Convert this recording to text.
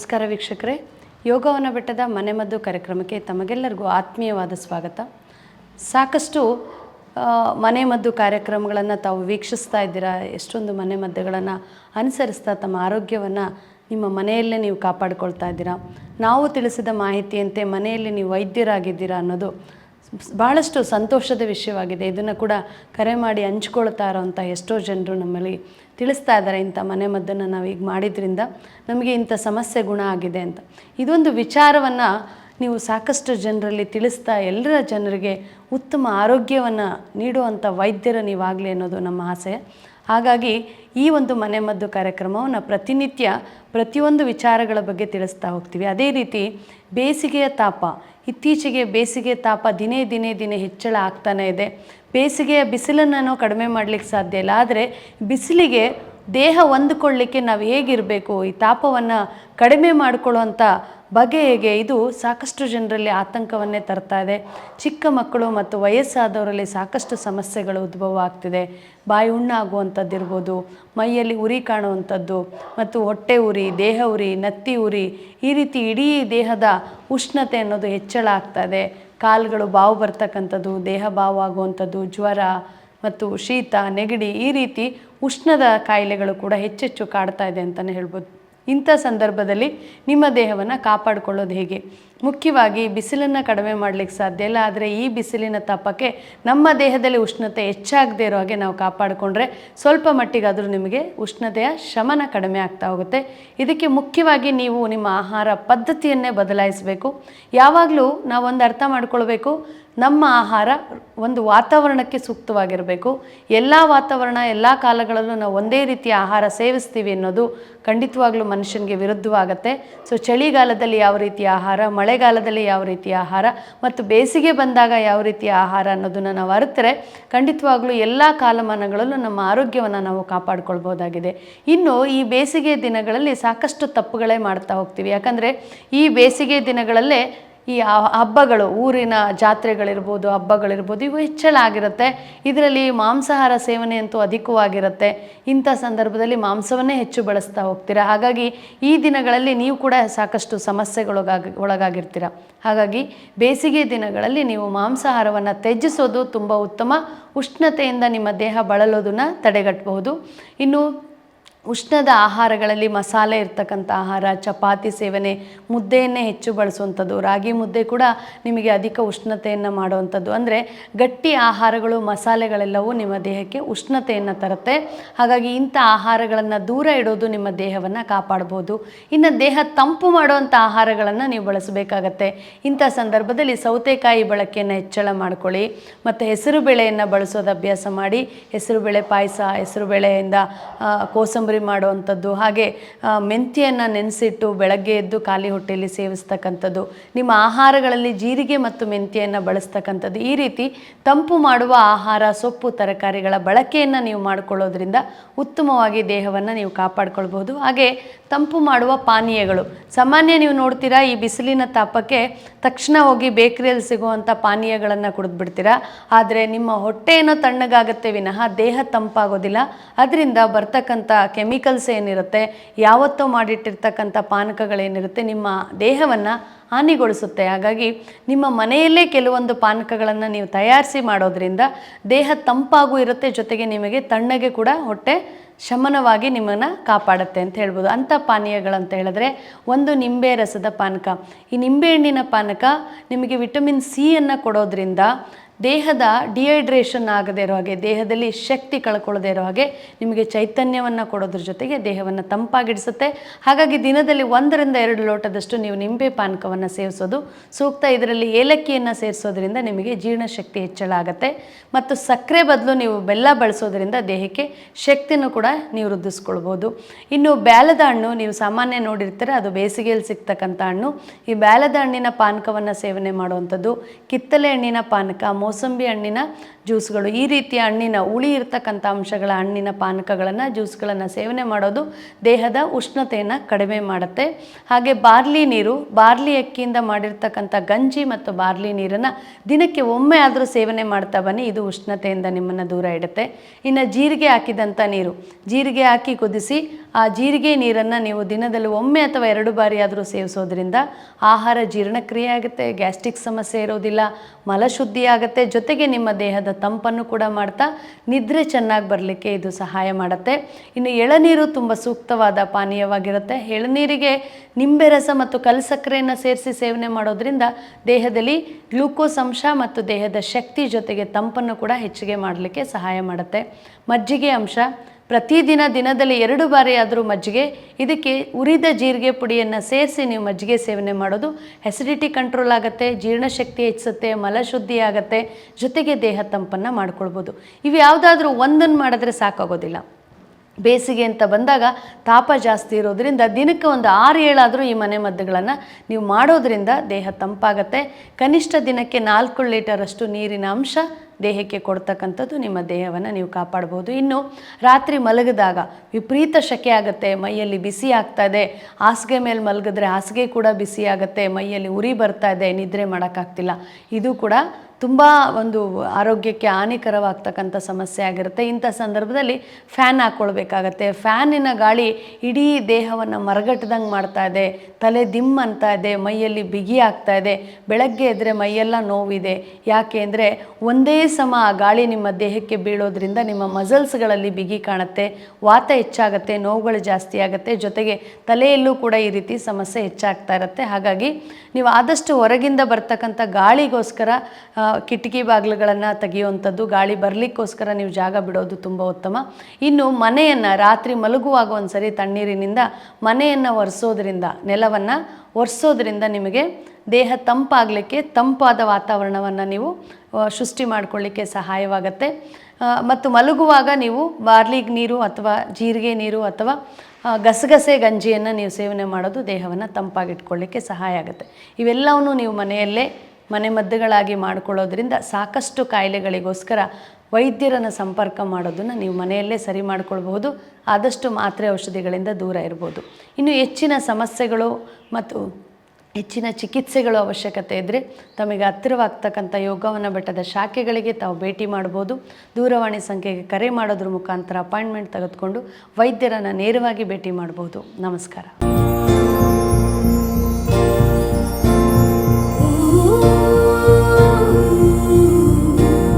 ನಮಸ್ಕಾರ ವೀಕ್ಷಕರೇ. ಯೋಗವನ ಬೆಟ್ಟದ ಮನೆಮದ್ದು ಕಾರ್ಯಕ್ರಮಕ್ಕೆ ತಮಗೆಲ್ಲರಿಗೂ ಆತ್ಮೀಯವಾದ ಸ್ವಾಗತ. ಸಾಕಷ್ಟು ಮನೆಮದ್ದು ಕಾರ್ಯಕ್ರಮಗಳನ್ನು ತಾವು ವೀಕ್ಷಿಸ್ತಾ ಇದ್ದೀರಾ, ಎಷ್ಟೊಂದು ಮನೆಮದ್ದುಗಳನ್ನು ಅನುಸರಿಸ್ತಾ ತಮ್ಮ ಆರೋಗ್ಯವನ್ನು ನಿಮ್ಮ ಮನೆಯಲ್ಲೇ ನೀವು ಕಾಪಾಡಿಕೊಳ್ತಾ ಇದ್ದೀರಾ. ನಾವು ತಿಳಿಸಿದ ಮಾಹಿತಿಯಂತೆ ಮನೆಯಲ್ಲಿ ನೀವು ವೈದ್ಯರಾಗಿದ್ದೀರಾ ಅನ್ನೋದು ಭಾಳಷ್ಟು ಸಂತೋಷದ ವಿಷಯವಾಗಿದೆ. ಇದನ್ನು ಕೂಡ ಕರೆ ಮಾಡಿ ಹಂಚ್ಕೊಳ್ತಾ ಇರೋವಂಥ ಎಷ್ಟೋ ಜನರು ನಮ್ಮಲ್ಲಿ ತಿಳಿಸ್ತಾ ಇದ್ದಾರೆ. ಇಂಥ ಮನೆ ಮದ್ದನ್ನು ನಾವು ಈಗ ಮಾಡಿದ್ರಿಂದ ನಮಗೆ ಇಂಥ ಸಮಸ್ಯೆ ಗುಣ ಆಗಿದೆ ಅಂತ. ಇದೊಂದು ವಿಚಾರವನ್ನು ನೀವು ಸಾಕಷ್ಟು ಜನರಲ್ಲಿ ತಿಳಿಸ್ತಾ ಎಲ್ಲರ ಜನರಿಗೆ ಉತ್ತಮ ಆರೋಗ್ಯವನ್ನು ನೀಡುವಂಥ ವೈದ್ಯರು ನೀವಾಗಲಿ ಅನ್ನೋದು ನಮ್ಮ ಆಸೆ. ಹಾಗಾಗಿ ಈ ಒಂದು ಮನೆಮದ್ದು ಕಾರ್ಯಕ್ರಮವನ್ನು ಪ್ರತಿನಿತ್ಯ ಪ್ರತಿಯೊಂದು ವಿಚಾರಗಳ ಬಗ್ಗೆ ತಿಳಿಸ್ತಾ ಹೋಗ್ತೀವಿ. ಅದೇ ರೀತಿ ಬೇಸಿಗೆಯ ತಾಪ, ಇತ್ತೀಚೆಗೆ ಬೇಸಿಗೆ ತಾಪ ದಿನೇ ದಿನೇ ದಿನೇ ಹೆಚ್ಚಳ ಆಗ್ತಾನೇ ಇದೆ. ಬೇಸಿಗೆಯ ಬಿಸಿಲನ್ನು ನಾವು ಕಡಿಮೆ ಮಾಡಲಿಕ್ಕೆ ಸಾಧ್ಯ ಇಲ್ಲ. ಆದರೆ ಬಿಸಿಲಿಗೆ ದೇಹ ಹೊಂದ್ಕೊಳ್ಳಿಕ್ಕೆ ನಾವು ಹೇಗಿರಬೇಕು? ಈ ತಾಪವನ್ನು ಕಡಿಮೆ ಮಾಡಿಕೊಳ್ಳುವಂಥ ಬಗೆ ಹೇಗೆ ಇದು ಸಾಕಷ್ಟು ಜನರಲ್ಲಿ ಆತಂಕವನ್ನೇ ತರ್ತಾ ಇದೆ. ಚಿಕ್ಕ ಮಕ್ಕಳು ಮತ್ತು ವಯಸ್ಸಾದವರಲ್ಲಿ ಸಾಕಷ್ಟು ಸಮಸ್ಯೆಗಳು ಉದ್ಭವ ಆಗ್ತಿದೆ ಬಾಯಿ ಹುಣ್ಣಾಗುವಂಥದ್ದು ಇರ್ಬೋದು ಮೈಯಲ್ಲಿ ಉರಿ ಕಾಣುವಂಥದ್ದು ಮತ್ತು ಹೊಟ್ಟೆ ಉರಿ, ದೇಹ ಉರಿ, ನತ್ತಿ ಉರಿ, ಈ ರೀತಿ ಇಡೀ ದೇಹದ ಉಷ್ಣತೆ ಅನ್ನೋದು ಹೆಚ್ಚಳ ಆಗ್ತಾ ಇದೆ. ಕಾಲುಗಳು ಬಾವು ಬರ್ತಕ್ಕಂಥದ್ದು, ದೇಹ ಬಾವು ಆಗುವಂಥದ್ದು ಜ್ವರ ಮತ್ತು ಶೀತ, ನೆಗಡಿ ಈ ರೀತಿ ಉಷ್ಣದ ಕಾಯಿಲೆಗಳು ಕೂಡ ಹೆಚ್ಚೆಚ್ಚು ಕಾಡ್ತಾ ಇದೆ ಅಂತಲೇ ಹೇಳ್ಬೋದು. ಇಂಥ ಸಂದರ್ಭದಲ್ಲಿ ನಿಮ್ಮ ದೇಹವನ್ನು ಕಾಪಾಡಿಕೊಳ್ಳೋದು ಹೇಗೆ? ಮುಖ್ಯವಾಗಿ ಬಿಸಿಲನ್ನು ಕಡಿಮೆ ಮಾಡಲಿಕ್ಕೆ ಸಾಧ್ಯ ಇಲ್ಲ, ಆದರೆ ಈ ಬಿಸಿಲಿನ ತಾಪಕ್ಕೆ ನಮ್ಮ ದೇಹದಲ್ಲಿ ಉಷ್ಣತೆ ಹೆಚ್ಚಾಗದೇ ಇರೋ ಹಾಗೆ ನಾವು ಕಾಪಾಡಿಕೊಂಡ್ರೆ ಸ್ವಲ್ಪ ಮಟ್ಟಿಗಾದರೂ ನಿಮಗೆ ಉಷ್ಣತೆಯ ಶಮನ ಕಡಿಮೆ ಆಗ್ತಾ ಹೋಗುತ್ತೆ. ಇದಕ್ಕೆ ಮುಖ್ಯವಾಗಿ ನೀವು ನಿಮ್ಮ ಆಹಾರ ಪದ್ಧತಿಯನ್ನೇ ಬದಲಾಯಿಸಬೇಕು. ಯಾವಾಗಲೂ ನಾವೊಂದು ಅರ್ಥ ಮಾಡ್ಕೊಳ್ಬೇಕು ನಮ್ಮ ಆಹಾರ ಒಂದು ವಾತಾವರಣಕ್ಕೆ ಸೂಕ್ತವಾಗಿರಬೇಕು. ಎಲ್ಲ ವಾತಾವರಣ, ಎಲ್ಲ ಕಾಲಗಳಲ್ಲೂ ನಾವು ಒಂದೇ ರೀತಿಯ ಆಹಾರ ಸೇವಿಸ್ತೀವಿ ಅನ್ನೋದು ಖಂಡಿತವಾಗ್ಲೂ ಮನುಷ್ಯನಿಗೆ ವಿರುದ್ಧವಾಗುತ್ತೆ. ಸೊ ಚಳಿಗಾಲದಲ್ಲಿ ಯಾವ ರೀತಿಯ ಆಹಾರ, ಮಳೆಗಾಲದಲ್ಲಿ ಯಾವ ರೀತಿಯ ಆಹಾರ ಮತ್ತು ಬೇಸಿಗೆ ಬಂದಾಗ ಯಾವ ರೀತಿಯ ಆಹಾರ ಅನ್ನೋದನ್ನು ನಾವು ಅರಿತರೆ ಖಂಡಿತವಾಗ್ಲೂ ಎಲ್ಲ ಕಾಲಮಾನಗಳಲ್ಲೂ ನಮ್ಮ ಆರೋಗ್ಯವನ್ನು ನಾವು ಕಾಪಾಡ್ಕೊಳ್ಬೋದಾಗಿದೆ ಇನ್ನು ಈ ಬೇಸಿಗೆ ದಿನಗಳಲ್ಲಿ ಸಾಕಷ್ಟು ತಪ್ಪುಗಳೇ ಮಾಡ್ತಾ ಹೋಗ್ತೀವಿ. ಯಾಕಂದರೆ ಈ ಬೇಸಿಗೆ ದಿನಗಳಲ್ಲೇ ಈ ಹಬ್ಬಗಳು, ಊರಿನ ಜಾತ್ರೆಗಳಿರ್ಬೋದು, ಹಬ್ಬಗಳಿರ್ಬೋದು, ಇವು ಹೆಚ್ಚಳ ಆಗಿರುತ್ತೆ. ಇದರಲ್ಲಿ ಮಾಂಸಾಹಾರ ಸೇವನೆ ಅಂತೂ ಅಧಿಕವಾಗಿರುತ್ತೆ. ಇಂಥ ಸಂದರ್ಭದಲ್ಲಿ ಮಾಂಸವನ್ನೇ ಹೆಚ್ಚು ಬಳಸ್ತಾ ಹೋಗ್ತೀರಾ? ಹಾಗಾಗಿ ಈ ದಿನಗಳಲ್ಲಿ ನೀವು ಕೂಡ ಸಾಕಷ್ಟು ಸಮಸ್ಯೆಗಳೊಳಗಾಗಿ ಒಳಗಾಗಿರ್ತೀರ? ಹಾಗಾಗಿ ಬೇಸಿಗೆ ದಿನಗಳಲ್ಲಿ ನೀವು ಮಾಂಸಾಹಾರವನ್ನು ತ್ಯಜಿಸೋದು ತುಂಬ ಉತ್ತಮ. ಉಷ್ಣತೆಯಿಂದ ನಿಮ್ಮ ದೇಹ ಬಳಲೋದನ್ನು ತಡೆಗಟ್ಟಬಹುದು ಇನ್ನು ಉಷ್ಣದ ಆಹಾರಗಳಲ್ಲಿ ಮಸಾಲೆ ಇರ್ತಕ್ಕಂಥ ಆಹಾರ ಚಪಾತಿ ಸೇವನೆ ಮುದ್ದೆಯನ್ನೇ ಹೆಚ್ಚು ಬಳಸುವಂಥದ್ದು. ರಾಗಿ ಮುದ್ದೆ ಕೂಡ ನಿಮಗೆ ಅಧಿಕ ಉಷ್ಣತೆಯನ್ನು ಮಾಡುವಂಥದ್ದು. ಅಂದರೆ ಗಟ್ಟಿ ಆಹಾರಗಳು ಮಸಾಲೆಗಳೆಲ್ಲವೂ ನಿಮ್ಮ ದೇಹಕ್ಕೆ ಉಷ್ಣತೆಯನ್ನು ತರುತ್ತೆ. ಹಾಗಾಗಿ ಇಂಥ ಆಹಾರಗಳನ್ನು ದೂರ ಇಡೋದು ನಿಮ್ಮ ದೇಹವನ್ನು ಕಾಪಾಡ್ಬೋದು. ಇನ್ನು ದೇಹ ತಂಪು ಮಾಡುವಂಥ ಆಹಾರಗಳನ್ನು ನೀವು ಬಳಸಬೇಕಾಗತ್ತೆ. ಇಂಥ ಸಂದರ್ಭದಲ್ಲಿ ಸೌತೆಕಾಯಿ ಬಳಕೆಯನ್ನು ಹೆಚ್ಚಳ ಮಾಡ್ಕೊಳ್ಳಿ. ಮತ್ತು ಹೆಸರು ಬೇಳೆಯನ್ನು ಬಳಸೋದು ಅಭ್ಯಾಸ ಮಾಡಿ. ಹೆಸರು ಬೇಳೆ ಪಾಯಸ ಹೆಸರು ಬೇಳೆಯಿಂದ ಆ, ಕೋಸಂಬರಿ ಮಾಡುವಂಥದ್ದು, ಹಾಗೆ ಮೆಂತ್ಯೆಯನ್ನು ನೆನೆಸಿಟ್ಟು ಬೆಳಗ್ಗೆ ಎದ್ದು ಖಾಲಿ ಹೊಟ್ಟೆಯಲ್ಲಿ ಸೇವಿಸ್ತಕ್ಕಂಥದ್ದು, ನಿಮ್ಮ ಆಹಾರಗಳಲ್ಲಿ ಜೀರಿಗೆ ಮತ್ತು ಮೆಂತ್ಯೆಯನ್ನು ಬಳಸ್ತಕ್ಕಂಥದ್ದು, ಈ ರೀತಿ ತಂಪು ಮಾಡುವ ಆಹಾರ, ಸೊಪ್ಪು, ತರಕಾರಿಗಳ ಬಳಕೆಯನ್ನು ನೀವು ಮಾಡಿಕೊಳ್ಳೋದ್ರಿಂದ ಉತ್ತಮವಾಗಿ ದೇಹವನ್ನು ನೀವು ಕಾಪಾಡ್ಕೊಳ್ಬೋದು ಹಾಗೆ ತಂಪು ಮಾಡುವ ಪಾನೀಯಗಳು. ಸಾಮಾನ್ಯ ನೀವು ನೋಡ್ತೀರಾ, ಈ ಬಿಸಿಲಿನ ತಾಪಕ್ಕೆ ತಕ್ಷಣ ಹೋಗಿ ಬೇಕರಿಯಲ್ಲಿ ಸಿಗುವಂಥ ಪಾನೀಯಗಳನ್ನು ಕುಡಿದ್ಬಿಡ್ತೀರಾ. ಆದರೆ ನಿಮ್ಮ ಹೊಟ್ಟೆ ಏನೋ ತಣ್ಣಗಾಗುತ್ತೆ ವಿನಃ ದೇಹ ತಂಪಾಗೋದಿಲ್ಲ. ಅದರಿಂದ ಬರ್ತಕ್ಕಂಥ ಕೆಮಿಕಲ್ಸ್ ಏನಿರುತ್ತೆ, ಯಾವತ್ತೋ ಮಾಡಿಟ್ಟಿರ್ತಕ್ಕಂಥ ಪಾನಕಗಳೇನಿರುತ್ತೆ, ನಿಮ್ಮ ದೇಹವನ್ನು ಹಾನಿಗೊಳಿಸುತ್ತೆ. ಹಾಗಾಗಿ ನಿಮ್ಮ ಮನೆಯಲ್ಲೇ ಕೆಲವೊಂದು ಪಾನಕಗಳನ್ನು ನೀವು ತಯಾರಿಸಿ ಮಾಡೋದ್ರಿಂದ ದೇಹ ತಂಪಾಗೂ ಇರುತ್ತೆ, ಜೊತೆಗೆ ನಿಮಗೆ ತಣ್ಣಗೆ ಕೂಡ ಹೊಟ್ಟೆ ಶಮನವಾಗಿ ನಿಮ್ಮನ್ನು ಕಾಪಾಡುತ್ತೆ ಅಂತ ಹೇಳ್ಬೋದು. ಅಂಥ ಪಾನೀಯಗಳಂತ ಹೇಳಿದ್ರೆ ಒಂದು ನಿಂಬೆ ರಸದ ಪಾನಕ. ಈ ನಿಂಬೆಹಣ್ಣಿನ ಪಾನಕ ನಿಮಗೆ ವಿಟಮಿನ್ ಸಿಯನ್ನು ಕೊಡೋದ್ರಿಂದ ದೇಹದ ಡಿಹೈಡ್ರೇಷನ್ ಆಗದೇ ಇರೋ ಹಾಗೆ, ದೇಹದಲ್ಲಿ ಶಕ್ತಿ ಕಳ್ಕೊಳ್ಳದೇ ಇರೋ ಹಾಗೆ ನಿಮಗೆ ಚೈತನ್ಯವನ್ನು ಕೊಡೋದ್ರ ಜೊತೆಗೆ ದೇಹವನ್ನು ತಂಪಾಗಿಡಿಸುತ್ತೆ. ಹಾಗಾಗಿ ದಿನದಲ್ಲಿ ಒಂದರಿಂದ ಎರಡು ಲೋಟದಷ್ಟು ನೀವು ನಿಂಬೆ ಪಾನಕವನ್ನು ಸೇವಿಸೋದು, ಸೂಕ್ತ ಇದರಲ್ಲಿ ಏಲಕ್ಕಿಯನ್ನು ಸೇರಿಸೋದ್ರಿಂದ ನಿಮಗೆ ಜೀರ್ಣಶಕ್ತಿ ಹೆಚ್ಚಳ ಆಗುತ್ತೆ. ಮತ್ತು ಸಕ್ಕರೆ ಬದಲು ನೀವು ಬೆಲ್ಲ ಬಳಸೋದ್ರಿಂದ ದೇಹಕ್ಕೆ ಶಕ್ತಿನೂ ಕೂಡ ನೀವು ವೃದ್ಧಿಸ್ಕೊಳ್ಬೋದು. ಇನ್ನು ಬ್ಯಾಲದ ಹಣ್ಣು, ನೀವು ಸಾಮಾನ್ಯ ನೋಡಿರ್ತೀರ, ಅದು ಬೇಸಿಗೆಯಲ್ಲಿ ಸಿಗ್ತಕ್ಕಂಥ ಹಣ್ಣು. ಈ ಬ್ಯಾಲದ ಹಣ್ಣಿನ ಪಾನಕವನ್ನು ಸೇವನೆ ಮಾಡುವಂಥದ್ದು, ಕಿತ್ತಲೆ ಹಣ್ಣಿನ ಪಾನಕ ಮೋಸಂಬಿ ಹಣ್ಣಿನ ಜ್ಯೂಸ್ಗಳು. ಈ ರೀತಿಯ ಹಣ್ಣಿನ ಉಳಿ ಇರ್ತಕ್ಕಂಥ ಅಂಶಗಳ ಹಣ್ಣಿನ ಪಾನಕಗಳನ್ನು ಜ್ಯೂಸ್ಗಳನ್ನು ಸೇವನೆ ಮಾಡೋದು ದೇಹದ ಉಷ್ಣತೆಯನ್ನು ಕಡಿಮೆ ಮಾಡುತ್ತೆ. ಹಾಗೆ ಬಾರ್ಲಿ ನೀರು, ಬಾರ್ಲಿ ಅಕ್ಕಿಯಿಂದ ಮಾಡಿರ್ತಕ್ಕಂಥ ಗಂಜಿ ಮತ್ತು ಬಾರ್ಲಿ ನೀರನ್ನು ದಿನಕ್ಕೆ ಒಮ್ಮೆ ಆದರೂ ಸೇವನೆ ಮಾಡ್ತಾ ಬನ್ನಿ, ಇದು ಉಷ್ಣತೆಯಿಂದ ನಿಮ್ಮನ್ನು ದೂರ ಇಡುತ್ತೆ. ಇನ್ನು ಜೀರಿಗೆ ಹಾಕಿದಂಥ ನೀರು. ಜೀರಿಗೆ ಹಾಕಿ ಕುದಿಸಿ, ಆ ಜೀರಿಗೆ ನೀರನ್ನು ನೀವು ದಿನದಲ್ಲಿ ಒಮ್ಮೆ ಅಥವಾ ಎರಡು ಬಾರಿ ಆದರೂ ಸೇವಿಸೋದ್ರಿಂದ ಆಹಾರ ಜೀರ್ಣಕ್ರಿಯೆ ಆಗುತ್ತೆ, ಗ್ಯಾಸ್ಟ್ರಿಕ್ ಸಮಸ್ಯೆ ಇರೋದಿಲ್ಲ, ಮಲಶುದ್ಧಿ ಆಗುತ್ತೆ, ಜೊತೆಗೆ ನಿಮ್ಮ ದೇಹದ ತಂಪನ್ನು ಕೂಡ ಮಾಡ್ತಾ ನಿದ್ರೆ ಚೆನ್ನಾಗಿ ಬರಲಿಕ್ಕೆ ಇದು ಸಹಾಯ ಮಾಡುತ್ತೆ. ಇನ್ನು ಎಳನೀರು ತುಂಬ ಸೂಕ್ತವಾದ ಪಾನೀಯವಾಗಿರುತ್ತೆ. ಎಳನೀರಿಗೆ ನಿಂಬೆ ರಸ ಮತ್ತು ಕಲ್ಸಕ್ಕರೆಯನ್ನು ಸೇರಿಸಿ ಸೇವನೆ ಮಾಡೋದ್ರಿಂದ ದೇಹದಲ್ಲಿ ಗ್ಲೂಕೋಸ್ ಅಂಶ ಮತ್ತು ದೇಹದ ಶಕ್ತಿ ಜೊತೆಗೆ ತಂಪನ್ನು ಕೂಡ ಹೆಚ್ಚಿಗೆ ಮಾಡಲಿಕ್ಕೆ ಸಹಾಯ ಮಾಡುತ್ತೆ. ಮಜ್ಜಿಗೆ ಅಂಶ ಪ್ರತಿದಿನ ದಿನದಲ್ಲಿ ಎರಡು ಬಾರಿ ಆದರೂ ಮಜ್ಜಿಗೆ, ಇದಕ್ಕೆ ಉರಿದ ಜೀರಿಗೆ ಪುಡಿಯನ್ನು ಸೇರಿಸಿ ನೀವು ಮಜ್ಜಿಗೆ ಸೇವನೆ ಮಾಡೋದು ಹೆಸಿಡಿಟಿ ಕಂಟ್ರೋಲ್ ಆಗುತ್ತೆ, ಜೀರ್ಣಶಕ್ತಿ ಹೆಚ್ಚಿಸುತ್ತೆ, ಮಲಶುದ್ಧಿ ಆಗುತ್ತೆ, ಜೊತೆಗೆ ದೇಹ ತಂಪನ್ನು ಮಾಡ್ಕೊಳ್ಬೋದು. ಇವು ಯಾವುದಾದ್ರೂ ಒಂದನ್ನು ಮಾಡಿದ್ರೆ ಸಾಕಾಗೋದಿಲ್ಲ. ಬೇಸಿಗೆ ಅಂತ ಬಂದಾಗ ತಾಪ ಜಾಸ್ತಿ ಇರೋದ್ರಿಂದ ದಿನಕ್ಕೆ ಒಂದು ಆರು ಏಳಾದರೂ ಈ ಮನೆ ಮದ್ದುಗಳನ್ನು ನೀವು ಮಾಡೋದ್ರಿಂದ ದೇಹ ತಂಪಾಗತ್ತೆ. ಕನಿಷ್ಠ ದಿನಕ್ಕೆ ನಾಲ್ಕು ಲೀಟರಷ್ಟು ನೀರಿನ ಅಂಶ ದೇಹಕ್ಕೆ ಕೊಡ್ತಕ್ಕಂಥದ್ದು ನಿಮ್ಮ ದೇಹವನ್ನು ನೀವು ಕಾಪಾಡ್ಬೋದು. ಇನ್ನು ರಾತ್ರಿ ಮಲಗಿದಾಗ ವಿಪರೀತ ಶೆಕೆ ಆಗುತ್ತೆ, ಮೈಯಲ್ಲಿ ಬಿಸಿ ಆಗ್ತಾ ಇದೆ. ಹಾಸಿಗೆ ಮೇಲೆ ಮಲಗಿದ್ರೆ ಹಾಸಿಗೆ ಕೂಡ ಬಿಸಿ ಆಗುತ್ತೆ, ಮೈಯಲ್ಲಿ ಉರಿ ಬರ್ತಾ ಇದೆ, ನಿದ್ರೆ ಮಾಡೋಕ್ಕಾಗ್ತಿಲ್ಲ. ಇದು ಕೂಡ ತುಂಬ ಒಂದು ಆರೋಗ್ಯಕ್ಕೆ ಹಾನಿಕರವಾಗ್ತಕ್ಕಂಥ ಸಮಸ್ಯೆ ಆಗಿರುತ್ತೆ. ಇಂಥ ಸಂದರ್ಭದಲ್ಲಿ ಫ್ಯಾನ್ ಹಾಕ್ಕೊಳ್ಬೇಕಾಗತ್ತೆ ಫ್ಯಾನಿನ ಗಾಳಿ ಇಡೀ ದೇಹವನ್ನು ಮರಗಟ್ಟದಂಗೆ ಮಾಡ್ತಾ ಇದೆ. ತಲೆ ದಿಮ್ ಅಂತ ಇದೆ. ಮೈಯಲ್ಲಿ ಬಿಗಿ ಆಗ್ತಾ ಇದೆ. ಬೆಳಗ್ಗೆ ಎದ್ರೆ ಮೈಯೆಲ್ಲ ನೋವಿದೆ. ಯಾಕೆ ಅಂದರೆ ಒಂದೇ ಸಮ ಆ ಗಾಳಿ ನಿಮ್ಮ ದೇಹಕ್ಕೆ ಬೀಳೋದ್ರಿಂದ ನಿಮ್ಮ ಮಸಲ್ಸ್ಗಳಲ್ಲಿ ಬಿಗಿ ಕಾಣುತ್ತೆ. ವಾತ ಹೆಚ್ಚಾಗುತ್ತೆ, ನೋವುಗಳು ಜಾಸ್ತಿ ಆಗುತ್ತೆ. ಜೊತೆಗೆ ತಲೆಯಲ್ಲೂ ಕೂಡ ಈ ರೀತಿ ಸಮಸ್ಯೆ ಹೆಚ್ಚಾಗ್ತಾ ಇರುತ್ತೆ. ಹಾಗಾಗಿ ನೀವು ಆದಷ್ಟು ಹೊರಗಿಂದ ಬರ್ತಕ್ಕಂಥ ಗಾಳಿಗೋಸ್ಕರ ಕಿಟಕಿ ಬಾಗಿಲುಗಳನ್ನು ತೆಗೆಯುವಂಥದ್ದು, ಗಾಳಿ ಬರಲಿಕ್ಕೋಸ್ಕರ ನೀವು ಜಾಗ ಬಿಡೋದು ತುಂಬ ಉತ್ತಮ. ಇನ್ನು ಮನೆಯನ್ನು ರಾತ್ರಿ ಮಲಗುವಾಗ ಒಂದು ಸರಿ ತಣ್ಣೀರಿನಿಂದ ಮನೆಯನ್ನು ಒರೆಸೋದ್ರಿಂದ, ನೆಲವನ್ನು ಒರೆಸೋದ್ರಿಂದ ನಿಮಗೆ ದೇಹ ತಂಪಾಗಲಿಕ್ಕೆ, ತಂಪಾದ ವಾತಾವರಣವನ್ನು ನೀವು ಸೃಷ್ಟಿ ಮಾಡಿಕೊಳ್ಳಿಕ್ಕೆ ಸಹಾಯವಾಗುತ್ತೆ. ಮತ್ತು ಮಲಗುವಾಗ ನೀವು ಬಾರ್ಲಿಗ್ ನೀರು ಅಥವಾ ಜೀರಿಗೆ ನೀರು ಅಥವಾ ಗಸಗಸೆ ಗಂಜಿಯನ್ನು ನೀವು ಸೇವನೆ ಮಾಡೋದು ದೇಹವನ್ನು ತಂಪಾಗಿಟ್ಕೊಳ್ಳಿಕ್ಕೆ ಸಹಾಯ ಆಗುತ್ತೆ. ಇವೆಲ್ಲವನ್ನು ನೀವು ಮನೆಯಲ್ಲೇ ಮನೆಮದ್ದುಗಳಾಗಿ ಮಾಡಿಕೊಳ್ಳೋದ್ರಿಂದ ಸಾಕಷ್ಟು ಕಾಯಿಲೆಗಳಿಗೋಸ್ಕರ ವೈದ್ಯರನ್ನು ಸಂಪರ್ಕ ಮಾಡೋದನ್ನು ನೀವು ಮನೆಯಲ್ಲೇ ಸರಿ ಮಾಡಿಕೊಳ್ಬಹುದು. ಆದಷ್ಟು ಮಾತ್ರೆ ಔಷಧಿಗಳಿಂದ ದೂರ ಇರ್ಬೋದು. ಇನ್ನು ಹೆಚ್ಚಿನ ಸಮಸ್ಯೆಗಳು ಮತ್ತು ಹೆಚ್ಚಿನ ಚಿಕಿತ್ಸೆಗಳು ಅವಶ್ಯಕತೆ ಇದ್ದರೆ ತಮಗೆ ಹತ್ತಿರವಾಗ್ತಕ್ಕಂಥ ಯೋಗವನ ಬೆಟ್ಟದ ಶಾಖೆಗಳಿಗೆ ತಾವು ಭೇಟಿ ಮಾಡ್ಬೋದು ದೂರವಾಣಿ ಸಂಖ್ಯೆಗೆ ಕರೆ ಮಾಡೋದ್ರ ಮುಖಾಂತರ ಅಪಾಯಿಂಟ್ಮೆಂಟ್ ತೆಗೆದುಕೊಂಡು ವೈದ್ಯರನ್ನು ನೇರವಾಗಿ ಭೇಟಿ ಮಾಡ್ಬೋದು ನಮಸ್ಕಾರ.